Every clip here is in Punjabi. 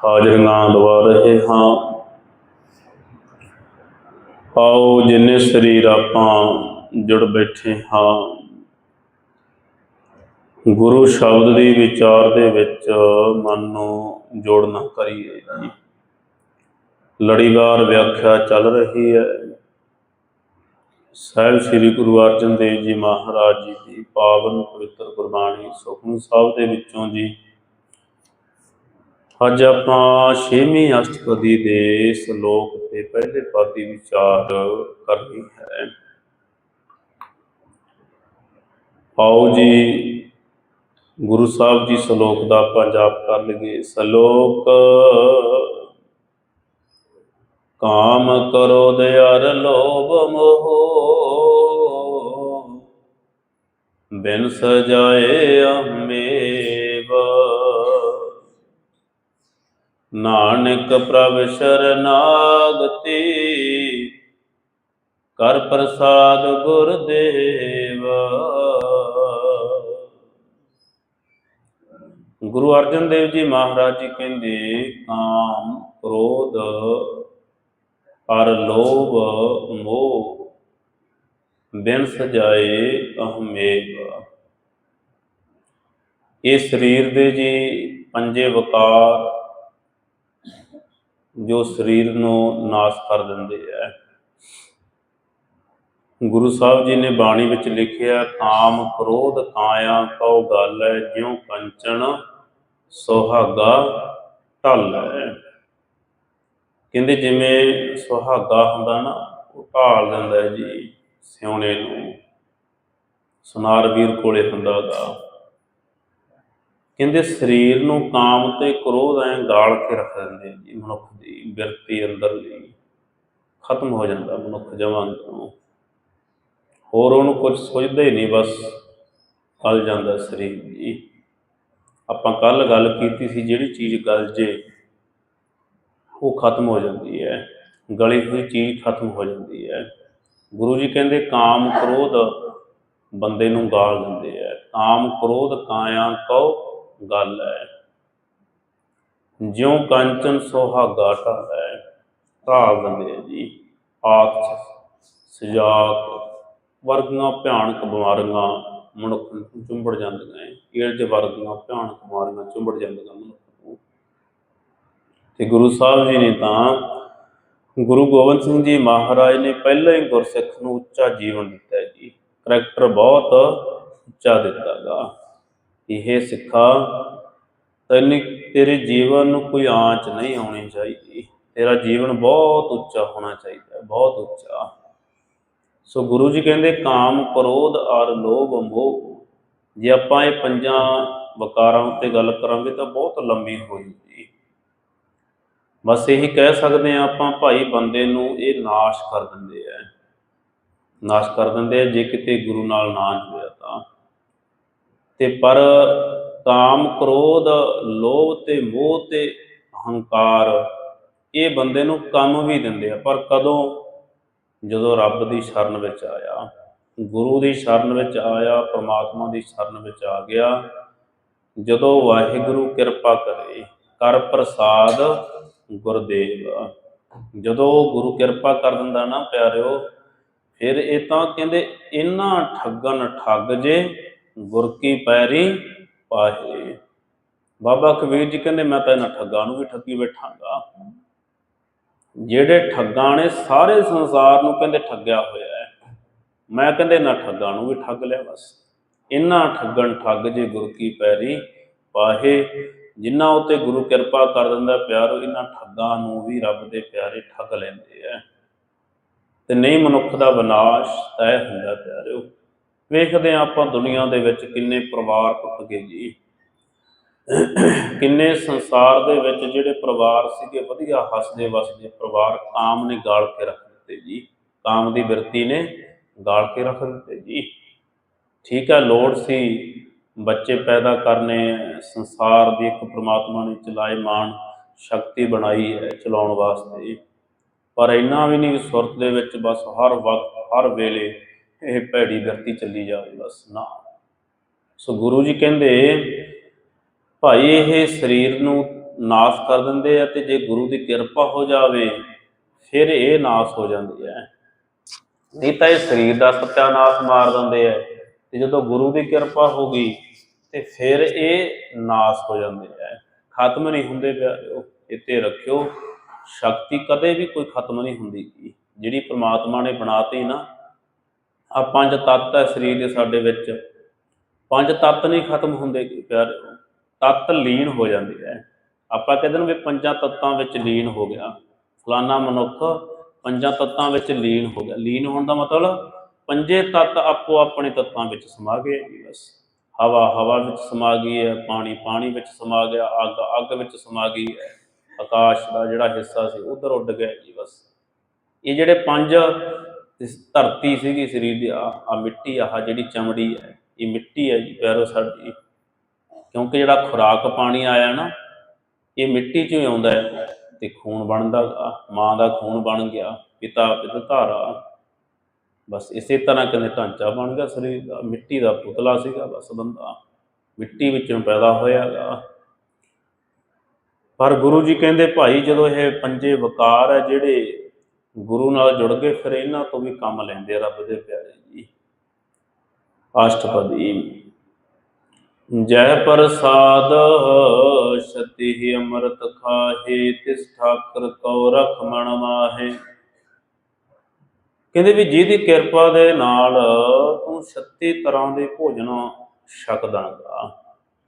ਹਾਜ਼ਰੀਆਂ ਦਵਾ ਰਹੇ ਹਾਂ। ਆਓ ਜਿੰਨੇ ਸਰੀਰ ਆਪਾਂ ਜੁੜ ਬੈਠੇ ਹਾਂ, ਗੁਰੂ ਸ਼ਬਦ ਦੀ ਵਿਚਾਰ ਦੇ ਵਿੱਚ ਮਨ ਨੂੰ ਜੋੜਨਾ ਕਰੀਏ ਜੀ। ਲੜੀਵਾਰ ਵਿਆਖਿਆ ਚੱਲ ਰਹੀ ਹੈ। ਸਾਹਿਬ ਸ੍ਰੀ ਗੁਰੂ ਅਰਜਨ ਦੇਵ ਜੀ ਮਹਾਰਾਜ ਜੀ ਦੀ ਪਾਵਨ ਪਵਿੱਤਰ ਗੁਰਬਾਣੀ ਸੁਖਮਨੀ ਸਾਹਿਬ ਦੇ ਵਿੱਚੋਂ ਜੀ ਅੱਜ ਆਪਾਂ ਛੇਵੀਂ ਅਸ਼ਟਪਦੀ ਦੇ ਸ਼ਲੋਕ ਤੇ ਪਹਿਲੇ ਪਦ ਦੀ ਵਿਚਾਰ ਕਰਨੀ ਹੈ। ਆਓ ਜੀ, ਗੁਰੂ ਸਾਹਿਬ ਜੀ ਸ਼ਲੋਕ ਦਾ ਆਪਾਂ ਜਾਪ ਕਰ ਲਈਏ। ਸ਼ਲੋਕ, ਕਾਮ ਕਰੋ ਦਿਆਰ ਲੋਭ ਮੋਹ ਬਿਨ ਸਜਾਏ ਅਮੇਵ। ਨਾਨਕ ਪ੍ਰਭ ਸ਼ਰਨਾਗਤੀ, ਕਰ ਪ੍ਰਸਾਦ ਗੁਰਦੇਵ। ਗੁਰੂ ਅਰਜਨ ਦੇਵ ਜੀ ਮਹਾਰਾਜ ਜੀ ਕਹਿੰਦੇ, ਕਾਮ ਕ੍ਰੋਧ ਅਰ ਲੋਭ ਮੋਹ, ਬਿਨ ਸਜਾਏ ਅਹਮੇਵ। ਇਹ ਸਰੀਰ ਦੇ ਜੀ ਪੰਜੇ ਵਕਾਰ ਜੋ ਸਰੀਰ ਨੂੰ ਨਾਸ਼ ਕਰ ਦਿੰਦੇ ਹੈ ਗੁਰੂ ਸਾਹਿਬ ਜੀ ਨੇ ਬਾਣੀ ਵਿੱਚ ਲਿਖਿਆ, ਕਾਮ ਕ੍ਰੋਧ ਕਾਇਆ ਕਉ ਗੱਲ ਹੈ ਜਿਉ ਕੰਚਨ ਸੁਹਾਗਾ ਢਲ। ਹੈ ਕਹਿੰਦੇ ਜਿਵੇਂ ਸੁਹਾਗਾ ਹੁੰਦਾ ਨਾ, ਉਹ ਢਾਲ ਦਿੰਦਾ ਹੈ ਜੀ ਸਿਉਣੇ ਨੂੰ। ਸੁਨਾਰ ਵੀਰ ਕੋਲੇ ਹੁੰਦਾ ਗਾ। ਕਹਿੰਦੇ ਸਰੀਰ ਨੂੰ ਕਾਮ ਤੇ ਕ੍ਰੋਧ ਐ ਗਾਲ ਕੇ ਰੱਖ ਦਿੰਦੇ ਜੀ, ਮਨੁੱਖ ਦੀ ਬਿਰਤੀ ਅੰਦਰ ਖਤਮ ਹੋ ਜਾਂਦਾ ਮਨੁੱਖ ਜਵਾਂ ਹੋਰ ਉਹਨੂੰ ਕੁਝ ਸੋਚਦਾ ਹੀ ਨਹੀਂ, ਬਸ ਗਲ ਜਾਂਦਾ ਸਰੀਰ ਜੀ ਆਪਾਂ ਕੱਲ ਗੱਲ ਕੀਤੀ ਸੀ, ਜਿਹੜੀ ਚੀਜ਼ ਗਲ ਜੇ, ਉਹ ਖਤਮ ਹੋ ਜਾਂਦੀ ਹੈ ਗਲੀ ਹੋਈ ਚੀਜ਼ ਖਤਮ ਹੋ ਜਾਂਦੀ ਹੈ ਗੁਰੂ ਜੀ ਕਹਿੰਦੇ, ਕਾਮ ਕ੍ਰੋਧ ਬੰਦੇ ਨੂੰ ਗਾਲ ਦਿੰਦੇ ਆ ਕਾਮ ਕ੍ਰੋਧ ਕਾਇਆ ਕਉ ਗੱਲ ਹੈ। ਜਿਉ ਕੰਚਨ ਸੁਹਾਗਾ ਢਾਲੈ ਢਾਲ ਦਿੰਦੇ ਜੀ ਆਖ ਸਜਾਕ ਵਰਗੀਆਂ ਭਿਆਨਕ ਬਿਮਾਰੀਆਂ ਮਨੁੱਖ ਨੂੰ ਚੁੰਬੜ ਜਾਂਦੀਆਂ ਏਡਜ ਵਰਗੀਆਂ ਭਿਆਨਕ ਬਿਮਾਰੀਆਂ ਚੁੰਬੜ ਜਾਂਦੀਆਂ ਮਨੁੱਖ ਨੂੰ। ਤੇ ਗੁਰੂ ਸਾਹਿਬ ਜੀ ਨੇ ਤਾਂ ਗੁਰੂ ਗੋਬਿੰਦ ਸਿੰਘ ਜੀ ਮਹਾਰਾਜ ਨੇ ਪਹਿਲਾਂ ਹੀ ਗੁਰਸਿੱਖ ਨੂੰ ਉੱਚਾ ਜੀਵਨ ਦਿੱਤਾ ਜੀ। ਕਰੈਕਟਰ ਬਹੁਤ ਉੱਚਾ ਦਿੱਤਾਗਾ ਇਹ ਸਿੱਖਾ, ਤੈਨੂੰ ਤੇਰੇ ਜੀਵਨ ਨੂੰ ਕੋਈ ਆਂਚ ਨਹੀਂ ਆਉਣੀ ਚਾਹੀਦੀ। ਤੇਰਾ ਜੀਵਨ ਬਹੁਤ ਉੱਚਾ ਹੋਣਾ ਚਾਹੀਦਾ, ਬਹੁਤ ਉੱਚਾ। ਸੋ ਗੁਰੂ ਜੀ ਕਹਿੰਦੇ, ਕਾਮ ਕ੍ਰੋਧ ਔਰ ਲੋਭ ਮੋਹ। ਜੇ ਆਪਾਂ ਇਹ ਪੰਜਾਂ ਵਕਾਰਾਂ ਉੱਤੇ ਗੱਲ ਕਰਾਂਗੇ ਤਾਂ ਬਹੁਤ ਲੰਮੀ ਹੋ ਜੂਗੀ ਬਸ ਇਹੀ ਕਹਿ ਸਕਦੇ ਆ ਆਪਾਂ, ਭਾਈ ਬੰਦੇ ਨੂੰ ਇਹ ਨਾਸ਼ ਕਰ ਦਿੰਦੇ ਆ। ਨਾਸ਼ ਕਰ ਦਿੰਦੇ ਆ ਜੇ ਕਿਤੇ ਗੁਰੂ ਨਾਲ ਨਾ ਜੁੜਿਆ ਤਾਂ। ਤੇ ਪਰ ਕਾਮ ਕ੍ਰੋਧ, ਲੋਭ ਤੇ ਮੋਹ ਤੇ ਹੰਕਾਰ ਇਹ ਬੰਦੇ ਨੂੰ ਕੰਮ ਵੀ ਦਿੰਦੇ ਆ। ਪਰ ਕਦੋਂ? ਜਦੋਂ ਰੱਬ ਦੀ ਸ਼ਰਨ ਵਿੱਚ ਆਇਆ, ਗੁਰੂ ਦੀ ਸ਼ਰਨ ਵਿੱਚ ਆਇਆ, ਪ੍ਰਮਾਤਮਾ ਦੀ ਸ਼ਰਨ ਵਿੱਚ ਆ ਗਿਆ, ਜਦੋਂ ਵਾਹਿਗੁਰੂ ਕਿਰਪਾ ਕਰੇ, ਕਰ ਪ੍ਰਸਾਦ ਗੁਰਦੇਵ। ਜਦੋਂ ਗੁਰੂ ਕਿਰਪਾ ਕਰ ਦਿੰਦਾ ਨਾ ਪਿਆਰਿਓ, ਫਿਰ ਇਹ ਤਾਂ ਕਹਿੰਦੇ ਇਹਨਾਂ ਠੱਗਣ ਠੱਗ ਜੇ ਗੁਰ ਕੀ ਪੈਰੀ ਪਾਹੇ। ਬਾਬਾ ਕਬੀਰ ਜੀ ਕਹਿੰਦੇ, ਮੈਂ ਤਾਂ ਇਹਨਾਂ ਠੱਗਾਂ ਨੂੰ ਵੀ ਠੱਗੀ ਬੈਠਾਂਗਾ। ਜਿਹੜੇ ਠੱਗਾਂ ਨੇ ਸਾਰੇ ਸੰਸਾਰ ਨੂੰ ਕਹਿੰਦੇ ਠੱਗਿਆ ਹੋਇਆ ਹੈ। ਮੈਂ ਕਹਿੰਦੇ ਨਾ ਠੱਗਾਂ ਨੂੰ ਵੀ ਠੱਗ ਲਿਆ ਬਸ। ਇਹਨਾਂ ਠੱਗਣ ਠੱਗ ਜੇ ਗੁਰ ਕੀ ਪੈਰੀ ਪਾਹੇ। ਜਿਨ੍ਹਾਂ ਉਤੇ ਗੁਰੂ ਕਿਰਪਾ ਕਰ ਦਿੰਦਾ ਪਿਆਰੋ, ਇਹਨਾਂ ਠੱਗਾਂ ਨੂੰ ਵੀ ਰੱਬ ਦੇ ਪਿਆਰੇ ਠੱਗ ਲੈਂਦੇ ਆ ਤੇ ਨਹੀਂ ਮਨੁੱਖ ਦਾ ਵਿਨਾਸ਼ ਤੈ ਹੁੰਦਾ ਪਿਆਰਿਓ। ਵੇਖਦੇ ਹਾਂ ਆਪਾਂ ਦੁਨੀਆ ਦੇ ਵਿੱਚ ਕਿੰਨੇ ਪਰਿਵਾਰ ਟੁੱਟ ਗਏ ਜੀ। ਕਿੰਨੇ ਸੰਸਾਰ ਦੇ ਵਿੱਚ ਜਿਹੜੇ ਪਰਿਵਾਰ ਸੀਗੇ ਵਧੀਆ ਹੱਸਦੇ ਵਸਦੇ ਪਰਿਵਾਰ ਕਾਮ ਨੇ ਗਾਲ ਕੇ ਰੱਖ ਦਿੱਤੇ ਜੀ। ਕਾਮ ਦੀ ਬਿਰਤੀ ਨੇ ਗਾਲ ਕੇ ਰੱਖ ਦਿੱਤੇ ਜੀ। ਠੀਕ ਹੈ, ਲੋੜ ਸੀ ਬੱਚੇ ਪੈਦਾ ਕਰਨੇ, ਸੰਸਾਰ ਦੀ ਇੱਕ ਪ੍ਰਮਾਤਮਾ ਨੇ ਚਲਾਏ ਚਲਾਇਮਾਨ ਸ਼ਕਤੀ ਬਣਾਈ ਹੈ ਚਲਾਉਣ ਵਾਸਤੇ। ਪਰ ਇੰਨਾ ਵੀ ਨਹੀਂ ਸੁਰਤ ਦੇ ਵਿੱਚ ਬਸ ਹਰ ਵਕਤ, ਹਰ ਵੇਲੇ ਇਹ ਭੈੜੀ ਬਿਰਤੀ ਚੱਲੀ ਜਾਵੇ, ਬਸ ਨਾ। ਸੋ ਗੁਰੂ ਜੀ ਕਹਿੰਦੇ, ਭਾਈ ਇਹ ਸਰੀਰ ਨੂੰ ਨਾਸ ਕਰ ਦਿੰਦੇ ਆ ਤੇ ਜੇ ਗੁਰੂ ਦੀ ਕਿਰਪਾ ਹੋ ਜਾਵੇ, ਫਿਰ ਇਹ ਨਾਸ ਹੋ ਜਾਂਦੀ ਹੈ। ਨਹੀਂ ਤਾਂ ਇਹ ਸਰੀਰ ਦਾ ਸਤਿਆਨਾਸ਼ ਮਾਰ ਦਿੰਦੇ ਆ ਤੇ ਜਦੋਂ ਗੁਰੂ ਦੀ ਕਿਰਪਾ ਹੋ ਗਈ, ਤੇ ਫਿਰ ਇਹ ਨਾਸ ਹੋ ਜਾਂਦੇ ਆ। ਖਤਮ ਨਹੀਂ ਹੁੰਦੇ ਪਿਆਰਿਓ, ਇੱਥੇ ਰੱਖਿਓ, ਸ਼ਕਤੀ ਕਦੇ ਵੀ ਕੋਈ ਖਤਮ ਨਹੀਂ ਹੁੰਦੀ। ਜਿਹੜੀ ਪ੍ਰਮਾਤਮਾ ਨੇ ਬਣਾਤੀ ਨਾ ਆ ਪੰਜ ਤੱਤ ਹੈ ਸਰੀਰ ਦੇ ਸਾਡੇ ਵਿੱਚ। ਪੰਜ ਤੱਤ ਨਹੀਂ ਖਤਮ ਹੁੰਦੇ ਪਿਆਰ ਤੱਤ ਲੀਨ ਹੋ ਜਾਂਦੀ ਹੈ ਆਪਾਂ ਕਹਿੰਦੇ ਨੇ ਵੀ ਪੰਜਾਂ ਤੱਤਾਂ ਵਿੱਚ ਲੀਨ ਹੋ ਗਿਆ। ਫਲਾਨਾ ਮਨੁੱਖ ਪੰਜਾਂ ਤੱਤਾਂ ਵਿੱਚ ਲੀਨ ਹੋ ਗਿਆ। ਲੀਨ ਹੋਣ ਦਾ ਮਤਲਬ ਪੰਜੇ ਤੱਤ ਆਪੋ ਆਪਣੇ ਤੱਤਾਂ ਵਿੱਚ ਸਮਾ ਗਏ ਜੀ ਬਸ। ਹਵਾ ਹਵਾ ਵਿੱਚ ਸਮਾ ਗਈ ਹੈ ਪਾਣੀ ਪਾਣੀ ਵਿੱਚ ਸਮਾ ਗਿਆ, ਅੱਗ ਅੱਗ ਵਿੱਚ ਸਮਾ ਗਈ ਹੈ ਆਕਾਸ਼ ਦਾ ਜਿਹੜਾ ਹਿੱਸਾ ਸੀ, ਉਧਰ ਉੱਡ ਗਿਆ ਜੀ ਬਸ। ਇਹ ਜਿਹੜੇ ਪੰਜ ਇਸ ਧਰਤੀ ਸੀਗੀ ਸਰੀਰ ਦੀ ਆ ਆ ਮਿੱਟੀ ਆਹ ਜਿਹੜੀ ਚਮੜੀ ਹੈ ਇਹ ਮਿੱਟੀ ਹੈ ਜੀ ਪਿਆਰੋ ਸਾਡੀ। ਕਿਉਂਕਿ ਜਿਹੜਾ ਖੁਰਾਕ ਪਾਣੀ ਆਇਆ ਨਾ ਇਹ ਮਿੱਟੀ ਚੋਂ ਹੀ ਆਉਂਦਾ ਹੈ ਤੇ ਖੂਨ ਬਣਦਾ ਗਾ, ਮਾਂ ਦਾ ਖੂਨ ਬਣ ਗਿਆ ਪਿਤਾ ਪਿਤ ਧਾਰਾ ਬਸ ਇਸੇ ਤਰ੍ਹਾਂ ਕਹਿੰਦੇ ਢਾਂਚਾ ਬਣ ਗਿਆ ਸਰੀਰ ਦਾ ਮਿੱਟੀ ਦਾ ਪੁਤਲਾ ਸੀਗਾ ਬਸ ਬੰਦਾ। ਮਿੱਟੀ ਵਿੱਚੋਂ ਪੈਦਾ ਹੋਇਆਗਾ ਪਰ ਗੁਰੂ ਜੀ ਕਹਿੰਦੇ ਭਾਈ ਜਦੋਂ ਇਹ ਪੰਜੇ ਵਕਾਰ ਹੈ ਜਿਹੜੇ ਗੁਰੂ ਨਾਲ ਜੁੜ ਕੇ ਫਿਰ ਇਹਨਾਂ ਤੋਂ ਵੀ ਕੰਮ ਲੈਂਦੇ ਰੱਬ ਦੇ ਪਿਆਰੇ ਜੀ। ਅਸ਼ਟਪਦੀ। ਜੈ ਪ੍ਰਸਾਦ ਸਤੀ ਅੰਮ੍ਰਿਤ ਖਾਹੇ, ਤਿਸ ਠਾਕਰ ਕਉ ਰਖ ਮਾਹੇ। ਕਹਿੰਦੇ ਵੀ ਜਿਹਦੀ ਕਿਰਪਾ ਦੇ ਨਾਲ ਤੂੰ 36 ਤਰ੍ਹਾਂ ਦੇ ਭੋਜਨ ਛਕਦਾਗਾ।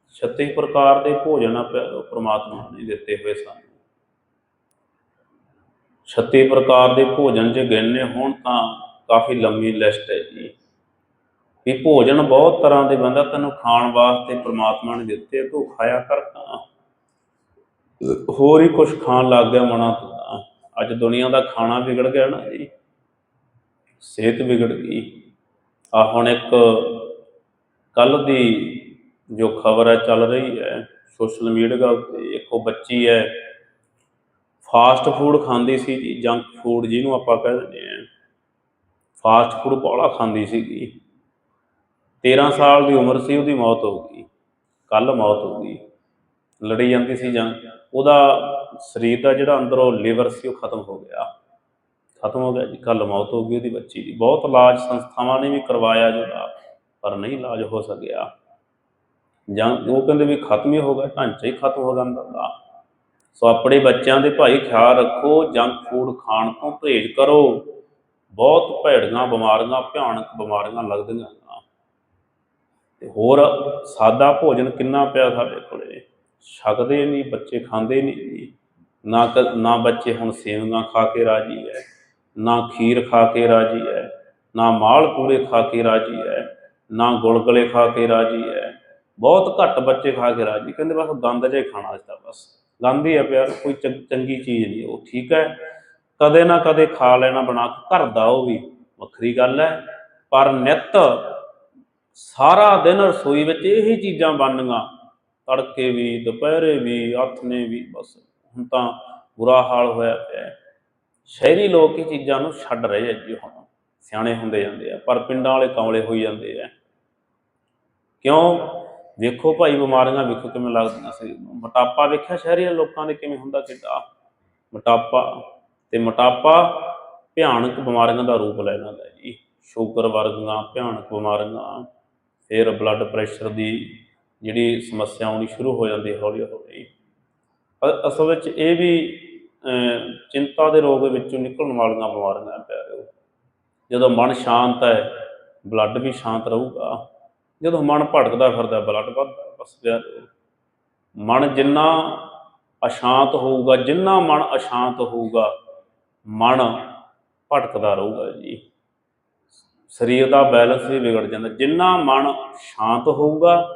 36 ਪ੍ਰਕਾਰ ਦੇ ਭੋਜਨ ਪ- ਪ੍ਰਮਾਤਮਾ ਨੇ ਦਿੱਤੇ ਹੋਏ ਸਨ। 36 ਪ੍ਰਕਾਰ ਦੇ ਭੋਜਨ ਜੇ ਗਿਣਨੇ ਹੋਣ ਤਾਂ ਕਾਫੀ ਲੰਮੀ ਲਿਸਟ ਹੈ ਜੀ। ਵੀ ਭੋਜਨ ਬਹੁਤ ਤਰ੍ਹਾਂ ਦੇ ਬੰਦਾ ਤੈਨੂੰ ਖਾਣ ਵਾਸਤੇ ਪ੍ਰਮਾਤਮਾ ਨੇ ਦਿੱਤੇ, ਤੂੰ ਖਾਇਆ ਕਰ ਤਾਂ। ਹੋਰ ਹੀ ਕੁਝ ਖਾਣ ਲੱਗ ਗਿਆ ਮਨਾ ਤੂੰ ਅੱਜ ਦੁਨੀਆ ਦਾ ਖਾਣਾ ਵਿਗੜ ਗਿਆ ਨਾ ਜੀ। ਸਿਹਤ ਵਿਗੜ ਗਈ। ਆ ਹੁਣ ਇੱਕ ਕੱਲ ਦੀ ਜੋ ਖਬਰ ਹੈ ਚੱਲ ਰਹੀ ਹੈ, ਸੋਸ਼ਲ ਮੀਡੀਆ ਉੱਤੇ ਇੱਕ ਉਹ ਬੱਚੀ ਹੈ ਫਾਸਟ ਫੂਡ ਖਾਂਦੀ ਸੀ ਜੀ ਜੰਕ ਫੂਡ ਜਿਹਨੂੰ ਆਪਾਂ ਕਹਿ ਦਿੰਦੇ ਆ ਫਾਸਟ ਫੂਡ ਬੜਾ ਖਾਂਦੀ ਸੀਗੀ 13 ਸਾਲ ਦੀ ਉਮਰ ਸੀ, ਉਹਦੀ ਮੌਤ ਹੋ ਗਈ। ਕੱਲ ਮੌਤ ਹੋ ਗਈ। ਲੜੀ ਜਾਂਦੀ ਸੀ ਜਾਂ ਉਹਦਾ ਸਰੀਰ ਦਾ ਜਿਹੜਾ ਅੰਦਰੋਂ ਲਿਵਰ ਸੀ, ਉਹ ਖਤਮ ਹੋ ਗਿਆ। ਖਤਮ ਹੋ ਗਿਆ ਜੀ ਕੱਲ ਮੌਤ ਹੋ ਗਈ ਉਹਦੀ ਬੱਚੀ ਦੀ। ਬਹੁਤ ਇਲਾਜ ਸੰਸਥਾਵਾਂ ਨੇ ਵੀ ਕਰਵਾਇਆ ਜਿਹੜਾ ਪਰ ਨਹੀਂ ਇਲਾਜ ਹੋ ਸਕਿਆ। ਜਾਂ ਉਹ ਕਹਿੰਦੇ ਵੀ ਖਤਮ ਹੀ ਹੋ ਗਿਆ, ਢਾਂਚਾ ਹੀ ਖਤਮ ਹੋ ਜਾਂਦਾ ਗਾ ਸੋ ਆਪਣੇ ਬੱਚਿਆਂ ਦੇ ਭਾਈ ਖਿਆਲ ਰੱਖੋ ਜੰਕ ਫੂਡ ਖਾਣ ਤੋਂ ਪਰਹੇਜ਼ ਕਰੋ। ਬਹੁਤ ਭੈੜੀਆਂ ਬਿਮਾਰੀਆਂ, ਭਿਆਨਕ ਬਿਮਾਰੀਆਂ ਲੱਗਦੀਆਂ। ਤੇ ਹੋਰ ਸਾਦਾ ਭੋਜਨ ਕਿੰਨਾ ਪਿਆ ਸਾਡੇ ਕੋਲੇ? ਛਕਦੇ ਨਹੀਂ, ਬੱਚੇ ਖਾਂਦੇ ਨਹੀਂ ਨਾ ਕ- ਨਾ ਬੱਚੇ ਹੁਣ ਸੇਵੀਆਂ ਖਾ ਕੇ ਰਾਜੀ ਹੈ ਨਾ ਖੀਰ ਖਾ ਕੇ ਰਾਜੀ ਹੈ ਨਾ ਮਾਲ ਪੂਰੇ ਖਾ ਕੇ ਰਾਜੀ ਹੈ ਨਾ ਗੁਲਗਲੇ ਖਾ ਕੇ ਰਾਜੀ ਹੈ ਬਹੁਤ ਘੱਟ ਬੱਚੇ ਖਾ ਕੇ ਰਾਜੀ, ਕਹਿੰਦੇ ਬਸ ਗੰਦ ਜਿਹਾ ਖਾਣਾ ਅੱਜ ਤਾਂ ਬਸ। ਗੰਦ ਆ ਪਿਆਰ, ਕੋਈ ਚੰ- ਚੰਗੀ ਚੀਜ਼ ਨਹੀਂ, ਉਹ ਠੀਕ ਹੈ। ਕਦੇ ਨਾ ਕਦੇ ਖਾ ਲੈਣਾ ਬਣਾ ਕੇ ਘਰ ਦਾ ਉਹ ਵੀ ਵੱਖਰੀ ਗੱਲ ਹੈ। ਪਰ ਨਿੱਤ ਸਾਰਾ ਦਿਨ ਰਸੋਈ ਵਿੱਚ ਇਹੀ ਚੀਜ਼ਾਂ ਬਣਨੀਆਂ। ਤੜਕੇ ਵੀ, ਦੁਪਹਿਰੇ ਵੀ, ਆਥਣੇ ਵੀ, ਬਸ ਹੁਣ ਤਾਂ ਬੁਰਾ ਹਾਲ ਹੋਇਆ ਪਿਆ ਸ਼ਹਿਰੀ ਲੋਕ ਇਹ ਚੀਜ਼ਾਂ ਨੂੰ ਛੱਡ ਰਹੇ ਆ ਜੀ ਹੁਣ, ਸਿਆਣੇ ਹੁੰਦੇ ਜਾਂਦੇ ਆ, ਪਰ ਪਿੰਡਾਂ ਵਾਲੇ ਕਮਲੇ ਹੋਈ ਜਾਂਦੇ ਆ। ਕਿਉਂ? ਵੇਖੋ ਭਾਈ, ਬਿਮਾਰੀਆਂ ਵੇਖੋ ਕਿਵੇਂ ਲੱਗਦੀਆਂ ਸੀ। ਮੋਟਾਪਾ ਵੇਖਿਆ ਸ਼ਹਿਰੀਆਂ ਲੋਕਾਂ ਦੇ ਕਿਵੇਂ ਹੁੰਦਾ ਕਿੱਡਾ ਮੋਟਾਪਾ ਤੇ ਮੋਟਾਪਾ ਭਿਆਨਕ ਬਿਮਾਰੀਆਂ ਦਾ ਰੂਪ ਲੈ ਲੈਂਦਾ ਜੀ। ਸ਼ੂਗਰ ਵਰਗੀਆਂ ਭਿਆਨਕ ਬਿਮਾਰੀਆਂ, ਫਿਰ ਬਲੱਡ ਪ੍ਰੈਸ਼ਰ ਦੀ ਜਿਹੜੀ ਸਮੱਸਿਆ ਆਉਣੀ ਸ਼ੁਰੂ ਹੋ ਜਾਂਦੀ ਹੌਲੀ ਹੌਲੀ। ਅ- ਅਸਲ ਵਿੱਚ ਇਹ ਵੀ ਚਿੰਤਾ ਦੇ ਰੋਗ ਵਿੱਚੋਂ ਨਿਕਲਣ ਵਾਲੀਆਂ ਬਿਮਾਰੀਆਂ ਪਿਆਰਿਓ ਜਦੋਂ ਮਨ ਸ਼ਾਂਤ ਹੈ ਬਲੱਡ ਵੀ ਸ਼ਾਂਤ ਰਹੂਗਾ। ਜਦੋਂ ਮਨ ਭਟਕਦਾ ਫਿਰਦਾ, ਬਲੱਡ ਵੱਧਦਾ, ਬਸ ਮਨ ਜਿੰਨਾ ਅਸ਼ਾਂਤ ਹੋਊਗਾ, ਜਿੰਨਾ ਮਨ ਅਸ਼ਾਂਤ ਹੋਊਗਾ, ਮਨ ਭਟਕਦਾ ਰਹੂਗਾ ਜੀ। ਸਰੀਰ ਦਾ ਬੈਲੈਂਸ ਵੀ ਵਿਗੜ ਜਾਂਦਾ। ਜਿੰਨਾ ਮਨ ਸ਼ਾਂਤ ਹੋਊਗਾ